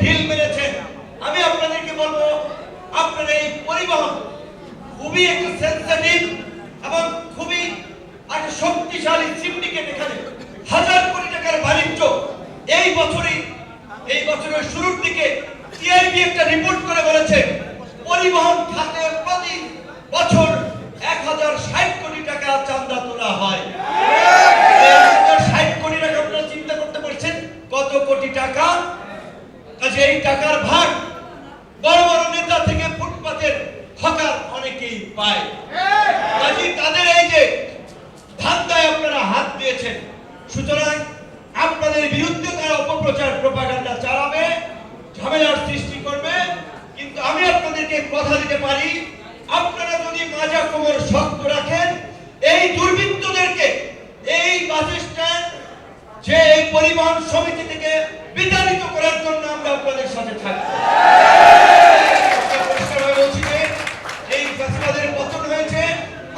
ঢিল মেরেছেন আমি আপনাদেরকে বলব, আপনারা এই পরিবহন খুবই একটা সেন্সিটিভ এবং খুবই একটা শক্তিশালী সিন্ডিকেট এখানে। হাজার কোটি টাকার বাণিজ্য এই বছরই, এই বছরের শুরুর দিকে টিআইবি একটা রিপোর্ট করে বলেছে, পরিবহন খাতে প্রতি বছর এক হাজার ষাট কোটি টাকা চান্দা তোলা হয় ষাট কোটি টাকা আপনারা চিন্তা করতে পারছেন কত কোটি টাকা কাজে এই টাকার ভাগ বড় বড় নেতা থেকে ফুটপাতের হকার অনেকেই পায় কাজে তাদের এই যে ধান্দায় আপনারা হাত দিয়েছেন সুতরাং আপনাদের বিরুদ্ধে তারা অপপ্রচার প্রপাগান্ডা চালাবে ঝামেলার সৃষ্টি করবে কিন্তু আমি আপনাদেরকে কথা দিতে পারি, আপনারা যদি মাজা কোমর শক্ত রাখেন, এই দুর্বৃত্তদেরকে, এই বাস যে এই পরিবহন সমিতি থেকে বিতাড়িত করার জন্য আমরা আপনাদের সাথে পতন হয়েছে,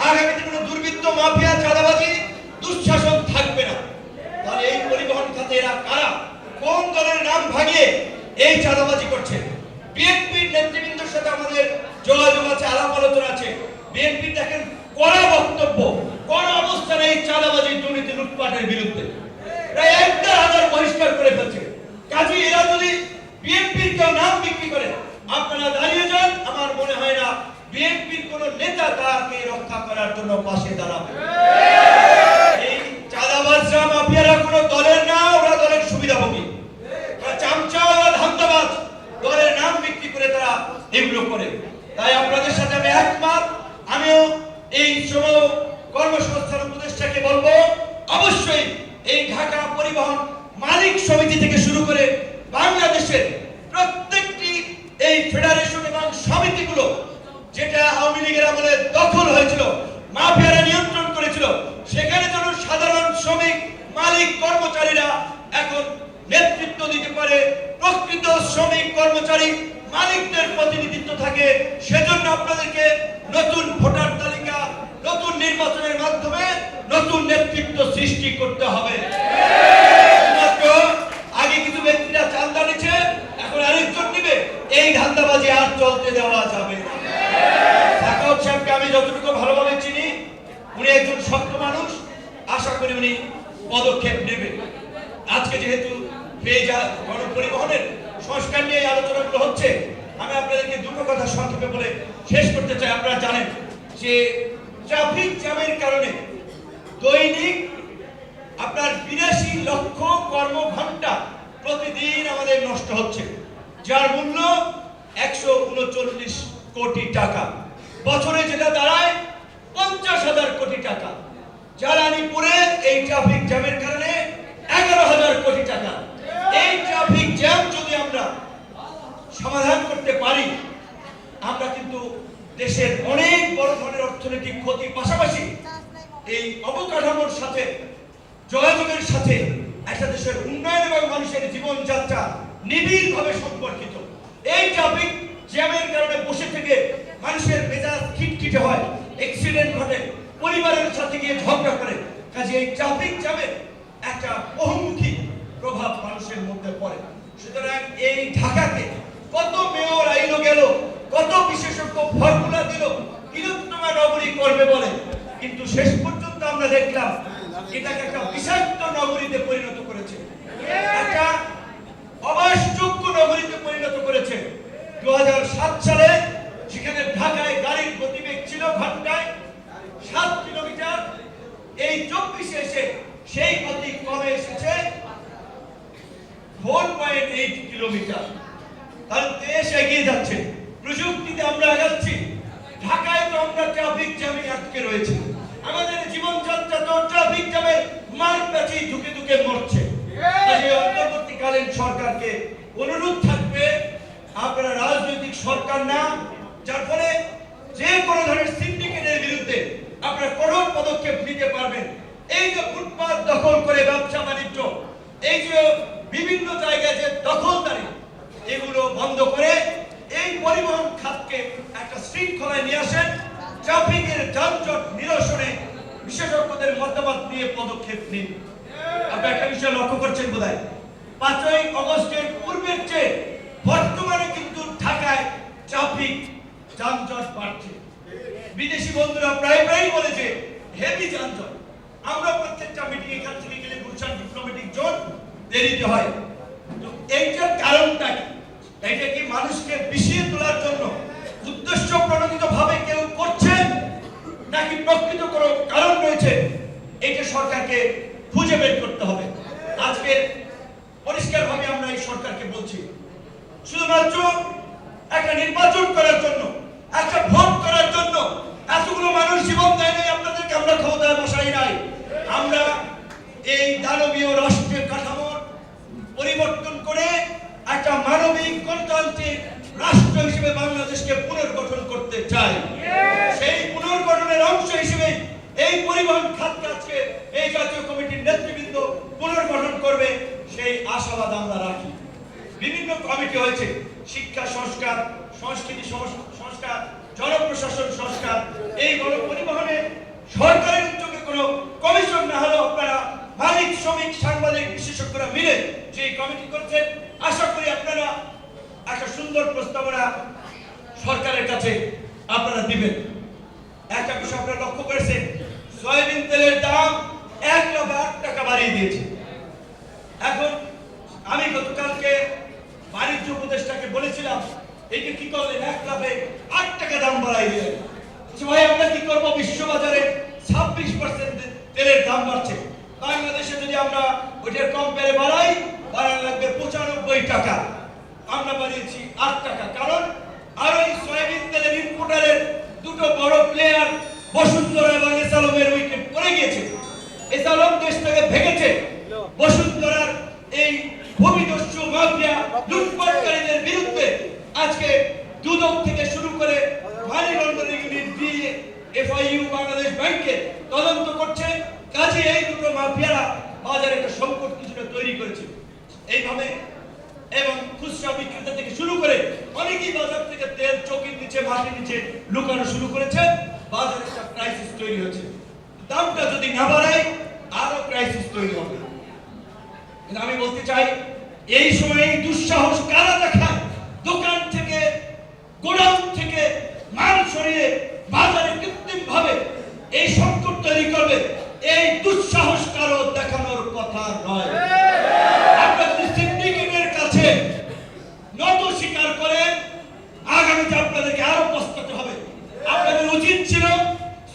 আগামীতে কোনো দুর্বৃত্ত, মাফিয়া, চাঁদাবাজি, দুঃশাসন থাকবে না। তাহলে এই পরিবহন এরা কারা? কোন দলের নাম ভাগিয়ে এই চাঁদাবাজি করছে? বিএনপির নেতৃবৃন্দের সাথে আমাদের যোগাযোগ আছে, আলাপ আলোচনা আছে। বিএনপি দেখেন কড়া বক্তব্য, কড়া অবস্থানে এই চাঁদাবাজি দুর্নীতি লুটপাটের বিরুদ্ধে। প্রায় একটা হাজার বহিষ্কার করে ফেলছে। কাজে এরা যদি বিএনপির কেউ নাম বিক্রি করে, আপনারা দাঁড়িয়ে যান, আমার মনে হয় না বিএনপির কোন নেতা তাকে রক্ষা করার জন্য পাশে দাঁড়াবে এই চাঁদাবাজরা মাফিয়ারা কোন দলের না ওরা দলের সুবিধাভোগী ওরা চামচা ওরা ধান্দাবাজ দলের নাম বিক্রি করে তারা এগুলো করে তাই আপনাদের সাথে আমি একমত আমিও এই শ্রম কর্মসংস্থান উপদেষ্টাকে বলব অবশ্যই এই ঢাকা পরিবহন মালিক সমিতি থেকে শুরু করে বাংলাদেশের প্রত্যেকটি এই ফেডারেশন এবং সমিতিগুলো, যেটা আওয়ামী লীগের আমলে দখল হয়েছিল, মাফিয়ারা নিয়ন্ত্রণ করেছিল, সেখানে যেন সাধারণ শ্রমিক, মালিক, কর্মচারীরা এখন নেতৃত্ব দিতে পারে, প্রকৃত শ্রমিক, কর্মচারী, মালিকদের প্রতিনিধিত্ব থাকে, সেজন্য আপনাদেরকে নতুন ভোটার তালিকা, নতুন নির্বাচনের মাধ্যমে নতুন নেতৃত্ব সৃষ্টি করতে হবে শুধুমাত্র আগে কিছু ব্যক্তিরা চান্দা নিচ্ছে এখন আরেকজন নিবে এই ধান্দাবাজি আর চলতে দেওয়া যাবে না সাকাউত সাহেবকে আমি যতটুকু ভালোভাবে চিনি উনি একজন শক্ত মানুষ আশা করি উনি পদক্ষেপ নেবেন আজকে যেহেতু পেজা গণপরিবহনের সংস্কার নিয়ে এই আলোচনাগুলো হচ্ছে আমি আপনাদেরকে দুটো কথা সংক্ষেপে বলে শেষ করতে চাই, আপনারা জানেন যে ট্রাফিক জ্যামের কারণে দৈনিক আপনার বিরাশি লক্ষ কর্মঘন্টা প্রতিদিন আমাদের নষ্ট হচ্ছে, যার মূল্য একশো উনচল্লিশ কোটি টাকা। বছরে যেটা দাঁড়ায় পঞ্চাশ হাজার কোটি টাকা। জ্বালানিপুরে এই ট্রাফিক জ্যামের কারণে এগারো হাজার কোটি টাকা। এই ট্রাফিক জ্যাম যদি আমরা সমাধান করতে পারি আমরা কিন্তু দেশের অনেক বড় ধরনের অর্থনৈতিক ক্ষতির পাশাপাশি এই অবকাঠামোর সাথে, যোগাযোগের সাথে একটা দেশের উন্নয়ন এবং মানুষের জীবনযাত্রা নিবিড়ভাবে সম্পর্কিত। এই ট্রাফিক জ্যামের কারণে বসে থেকে মানুষের মেজাজ খিটখিটে হয় অ্যাক্সিডেন্ট ঘটে, পরিবারের সাথে গিয়ে ঝগড়া করে। কাজে এই ট্রাফিক জ্যামের একটা বহুমুখী প্রভাব মানুষের মধ্যে পড়ে। সুতরাং এই ঢাকাকে কত মেয়র আইলো গেল কত বিশেষজ্ঞ ফর্মুলা দিল তিলোত্তমা নগরী করবে বলে? কিন্তু শেষ পর্যন্ত আমরা দেখলাম, এটাকে একটা বিষাক্ত নগরীতে পরিণত করেছে। একটা অবাসযোগ্য নগরীতে পরিণত করেছে। দু সালে সেখানে ঢাকায় গাড়ির গতিবেগ ছিল ঘন্টায় সাত কিলোমিটার, এই চব্বিশে এসে সেই গতি কমে এসেছে ফোর পয়েন্ট এইট কিলোমিটার। তাহলে দেশ এগিয়ে যাচ্ছে। প্রযুক্তিতে আমরা আগাচ্ছি ঢাকায় তো আমরা ট্রাফিক জ্যামে আটকে রয়েছে। আমাদের জীবনযাত্রা তো ট্রাফিক জ্যামের মার প্যাচে ঢুকে ঢুকে মরছে। অন্তর্বর্তীকালীন সরকারকে অনুরোধ থাকবে, আপনারা রাজনৈতিক সরকার না, যার ফলে যে কোনো ধরনের সিন্ডিকেটের বিরুদ্ধে আপনারা কঠোর পদক্ষেপ নিতে পারবেন। এই যে ফুটপাত দখল করে ব্যবসা বাণিজ্য, এই যে বিভিন্ন জায়গায় যে দখলদারি, এগুলো বন্ধ করে এই পরিবহন খাতকে একটা শৃঙ্খলায় নিয়ে আসেন, ট্রাফিকের যানজট নিরসনে বিশেষজ্ঞদের মতামত নিয়ে পদক্ষেপ নিন। আপনি একটা বিষয় লক্ষ্য করছেন বোধহয়? পাঁচই অগস্টের পূর্বের চেয়ে বর্তমানে কিন্তু ঢাকায় ট্রাফিক যানজট বাড়ছে। বিদেশি বন্ধুরা প্রায় প্রায় বলেছে হেভি যানজট। আমরা প্রত্যেকটা মিটিং এখান থেকে গেলে গুলশান ডিপ্লোম্যাটিক জোন দেরিতে হয়। তো এইটার কারণটা কি? এটা কি মানুষকে বিষিয়ে তোলার জন্য উদ্দেশ্য প্রণোদিত ভাবে কেউ করছেন নাকি প্রকৃত কোনো কারণ রয়েছে? এটা সরকারকে খুঁজে বের করতে হবে। আজকে পরিষ্কারভাবে আমরা এই সরকারকে বলছি, শুধুমাত্র একটা নির্বাচন করার জন্য, একটা ভোট করার জন্য এতগুলো মানুষ জীবন দেয় নাই, আপনাদেরকে আমরা ক্ষমতায় বসাই নাই। আমরা এই দানবীয় একটা মানবিক গণতান্ত্রিক রাষ্ট্র হিসেবে বাংলাদেশকে পুনর্গঠন করতে চাই। সেই পুনর্গঠনের অংশ হিসেবে এই পরিবহন খাতকে আজকে এই জাতীয় কমিটির নেতৃবৃন্দ পুনর্গঠন করবে সেই আশাবাদ আমরা রাখি। বিভিন্ন কমিটি হয়েছে শিক্ষা সংস্কার সংস্কৃতি সংস- সংস্কার জনপ্রশাসন সংস্কার। এই গণপরিবহনে সরকারের উদ্যোগে কোনো কমিশন না হলেও আপনারা মালিক শ্রমিক সাংবাদিক বিশেষজ্ঞরা মিলে যে কমিটি করছেন আপনারা একটা সুন্দর প্রস্তাবনা সরকারের কাছে আপনারা দিবেন। একটা বিষয় আপনারা লক্ষ্য করেছেন, সয়াবিন তেলের দাম এক আট টাকা বাড়িয়ে দিয়েছে। এখন আমি গতকালকে বাণিজ্য উপদেষ্টাকে বলেছিলাম এইটা কি করলেন, এক লাভে আট টাকা দাম বাড়াই দিলেন। ভাই, আমরা কি করব? বিশ্ববাজারে ছাব্বিশ পার্সেন্ট তেলের দাম বাড়ছে। বাংলাদেশে যদি আমরা ওইটার কম পেরে বাড়াই, বাড়ানো লাগবে পঁচানব্বই টাকা। আমরা বাড়িয়েছি আট টাকা। কারণ আর ওই সয়াবিন তেলের ইম্পোর্টারের দুটো বড় প্লেয়ার বসুন্ধরা এবং এসালমের উইকেট পড়ে গিয়েছে। এসালম দেশ থেকে ভেঙেছে। বসুন্ধরার এই মাফিয়া লুটপাটকারীদের বিরুদ্ধে আজকে দুদক থেকে শুরু করে মানি দিয়ে এফআইইউ বাংলাদেশ ব্যাংকে তদন্ত করছে। কাজে এই দুটো মাফিয়ারা বাজারে একটা সংকট কিছুটা তৈরি করেছে। এইভাবে এবং খুচরা বিক্রেতা থেকে শুরু করে অনেকেই বাজার থেকে তেল, চৌকির নিচে, মাটির নিচে লুকানো শুরু করেছে বাজারে একটা ক্রাইসিস তৈরি হয়েছে দামটা যদি না বাড়ায়, আরও ক্রাইসিস তৈরি হবে। আমি বলতে চাই, এই সময় দুঃসাহস কারা দেখায়? দোকান থেকে, গোডাউন থেকে মাল সরিয়ে বাজারে কৃত্রিম ভাবে এই সংকট তৈরি করবে। এই দুঃসাহস কারও দেখানোর কথা নয় আপনারা যদি সিন্ডিকেটের কাছে নত স্বীকার করেন আগামীতে আপনাদেরকে আরও পস্তাতে হবে আপনাদের উচিত ছিল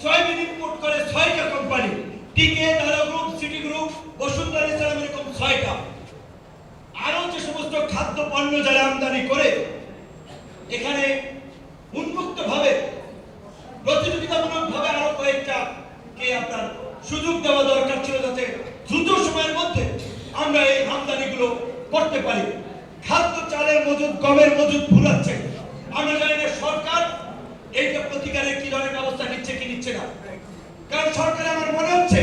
সয়াবিন ইম্পোর্ট করে ছয়টা কোম্পানি টিকে দারা group city group Bashundhara Islam এরকম ছয়টা আরও যে সমস্ত খাদ্য পণ্য যারা আমদানি করে এখানে উন্মুক্ত ভাবে প্রতিযোগিতামূলক ভাবে আরও কয়েকটা কে আপনার সুযোগ দেওয়া দরকার ছিল যাতে দ্রুত সময়ের মধ্যে আমরা এই আমদানিগুলো করতে পারি। খাদ্য চালের মজুদ, গমের মজুদ আমরা জানি না সরকার এইটা প্রতিকারের কি ধরনের ব্যবস্থা নিচ্ছে কি নিচ্ছে না। কারণ সরকার আমার মনে হচ্ছে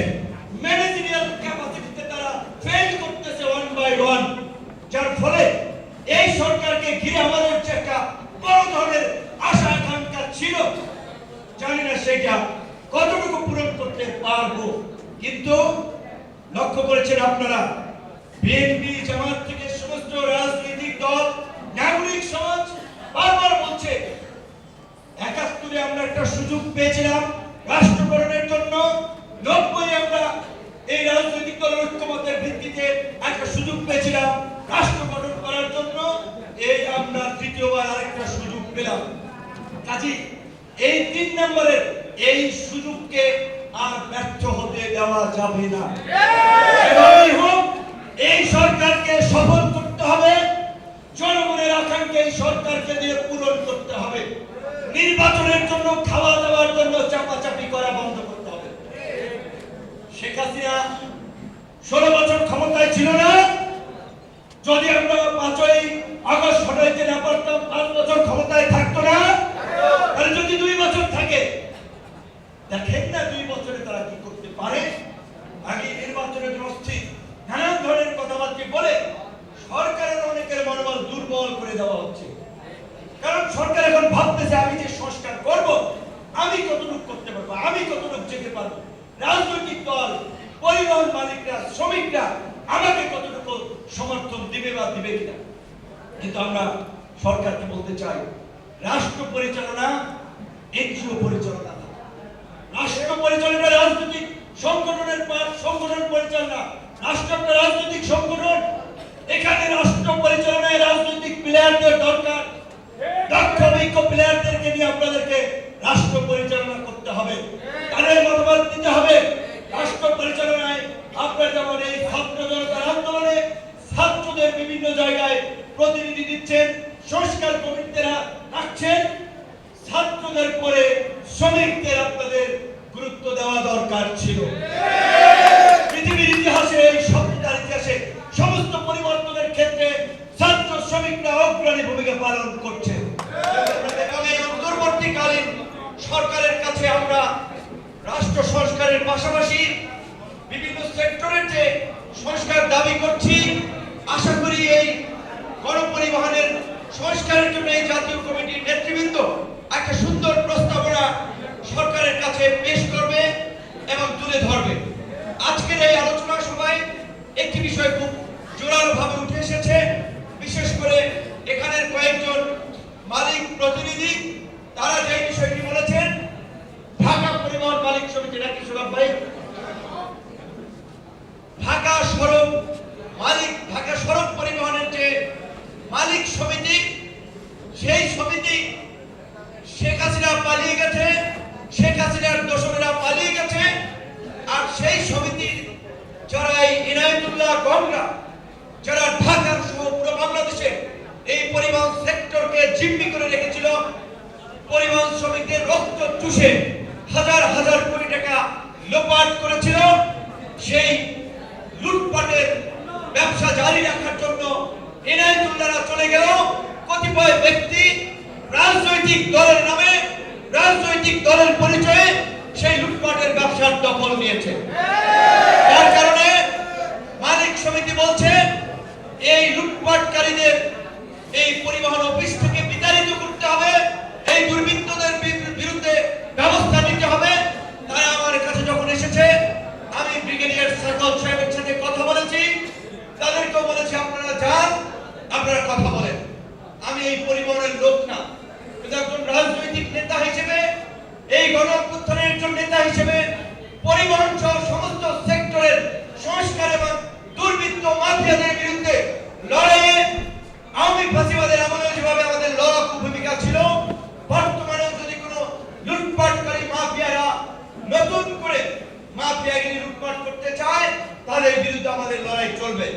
ম্যানেজারিয়াল ক্যাপাসিটিতে তারা ফেল করতেছে ওয়ান বাই ওয়ান যার ফলে এই সরকারকে ঘিরে আমাদের হচ্ছে একটা বড় ধরনের জানি না সেটা, কতটুকু পূরণ করতে পারব? কিন্তু লক্ষ্য করেছেন আপনারা, বিএনপি জামাত থেকে সমস্ত রাজনৈতিক দল, নাগরিক সমাজ বারবার বলছে, একাত্তরে আমরা একটা সুযোগ পেয়েছিলাম রাষ্ট্রকরণের জন্য, নব্বই আমরা এই রাজনৈতিক দলের ঐক্যমতের ভিত্তিতে একটা সুযোগ পেয়েছিলাম রাষ্ট্র গঠন করার জন্য, এই আমরা তৃতীয়বার আরেকটা সুযোগ পেলাম। কাজী এই তিন নম্বরের এই সুযোগকে আর ব্যর্থ হতে দেওয়া যাবে না। এই সরকারকে সফল করতে হবে, জনগণের আকাঙ্ক্ষা এই সরকারকে দিয়ে পূরণ করতে হবে। নির্বাচনের জন্য খাওয়া দাওয়ার জন্য চাপাচাপি করা বন্ধ করতে হবে। শেখ হাসিনা ষোলো বছর ক্ষমতায় ছিল না। যদি আমরা পাঁচই আগস্ট হটাইতে না পারতাম, পাঁচ বছর ক্ষমতায় থাকতো না। তাহলে যদি দুই বছর থাকে, দেখেন না দুই বছরে তারা কি করতে পারে? আগে নির্বাচনের অস্থির নানান ধরনের কথাবার্তা বলে সরকারের অনেকের মনোবল দুর্বল করে দেওয়া হচ্ছে। কারণ সরকার এখন ভাবতেছে, আমি যে সংস্কার করব, আমি কতটুকু করতে পারব, আমি কতটুকু যেতে পারব? রাজনৈতিক দল, পরিবহন মালিকরা, শ্রমিকরা আমাকে কতটুকু সমর্থন দিবে বা দিবে কিনা? কিন্তু আমরা সরকারকে বলতে চাই রাষ্ট্র পরিচালনা, এনজিও পরিচালনা। রাষ্ট্র পরিচালনা রাজনৈতিক সংগঠনের সংগঠন পরিচালনা। রাষ্ট্র রাজনৈতিক সংগঠন। এখানে রাষ্ট্র পরিচালনায় রাজনৈতিক প্লেয়ারদের দরকার। দক্ষ অভিজ্ঞ প্লেয়ারদেরকে নিয়ে আপনাদেরকে রাষ্ট্র পরিচালনা করতে হবে। তাদের মতামত দিতে হবে? রাষ্ট্র পরিচালনায় আপনারা যেমন এই ছাত্র জনতার আন্দোলনে ছাত্রদের বিভিন্ন জায়গায় প্রতিনিধি দিচ্ছেন সংস্কার কমিটিরা রাখছেন ছাত্রদের পরে শ্রমিকদের আপনাদের গুরুত্ব দেওয়া দরকার ছিল। পৃথিবীর ইতিহাসে এই সভ্যতার ইতিহাসে সমস্ত পরিবর্তনের ক্ষেত্রে ছাত্র শ্রমিকরা অগ্রণী ভূমিকা পালন করছে। অন্তর্বর্তীকালীন সরকারের কাছে আমরা রাষ্ট্র সংস্কারের পাশাপাশি বিভিন্ন সেক্টরের যে সংস্কার দাবি করছি আশা করি এই গণপরিবহনের সংস্কারের জন্য এই জাতীয় কমিটির নেতৃবৃন্দ একটা সুন্দর প্রস্তাবনা সরকারের কাছে পেশ করবে এবং তুলে ধরবে আজকের এই আলোচনা সভায় একটি বিষয় খুব জোরালো ভাবে উঠে এসেছে। বিশেষ করে এখানের কয়েকজন মালিক প্রতিনিধি, তারা যে বিষয়টি বলেছেন, ঢাকা পরিবহন মালিক সমিতি নাকি সুলভ ভাই ঢাকা সড়ক মালিক ঢাকা সড়ক পরিবহনের যে মালিক সমিতি সেই সমিতি শেখ হাসিনা পালিয়ে গেছে শেখ হাসিনার দোসরেরা পালিয়ে গেছে আর সেই সমিতির যারা এই ইনায়তুল্লাহ গঙ্গা যারা ঢাকার সহ পুরো বাংলাদেশে এই পরিবহন সেক্টরকে জিম্মি করে রেখেছিল পরিবহন শ্রমিকদের রক্ত চুষে হাজার হাজার কোটি টাকা লোপাট করেছিল। সেই লুটপাটের ব্যবসা জারি রাখার জন্য এনায়তুল্লাহরা চলে গেল। কতিপয় ব্যক্তি রাজনৈতিক দলের নামে, রাজনৈতিক দলের পরিচয়ে সেই লুটপাটের ব্যবসার দখল নিয়েছে। যার কারণে মালিক সমিতি বলছে সাইকল সাহেবের সাথে কথা বলেছি, তাদেরকেও বলেছি, আপনারা যান, আপনারা কথা বলেন। আমি এই পরিবহনের লোক না, কিন্তু একজন রাজনৈতিক নেতা হিসেবে, এই গণ একজন নেতা হিসেবে পরিবহন সহ সমস্ত সেক্টরের সংস্কার এবং দুর্বৃত্ত মাফিয়াদের বিরুদ্ধে লড়াইয়ে আওয়ামী ফাঁসিবাদের আমলে যেভাবে আমাদের লড়াকু ভূমিকা ছিল, বর্তমানেও যদি কোনো লুটপাটকারী মাফিয়ারা নতুন করে মাফিয়াগিরি লুটপাট করতে চায় তাদের বিরুদ্ধে আমাদের লড়াই চলবে।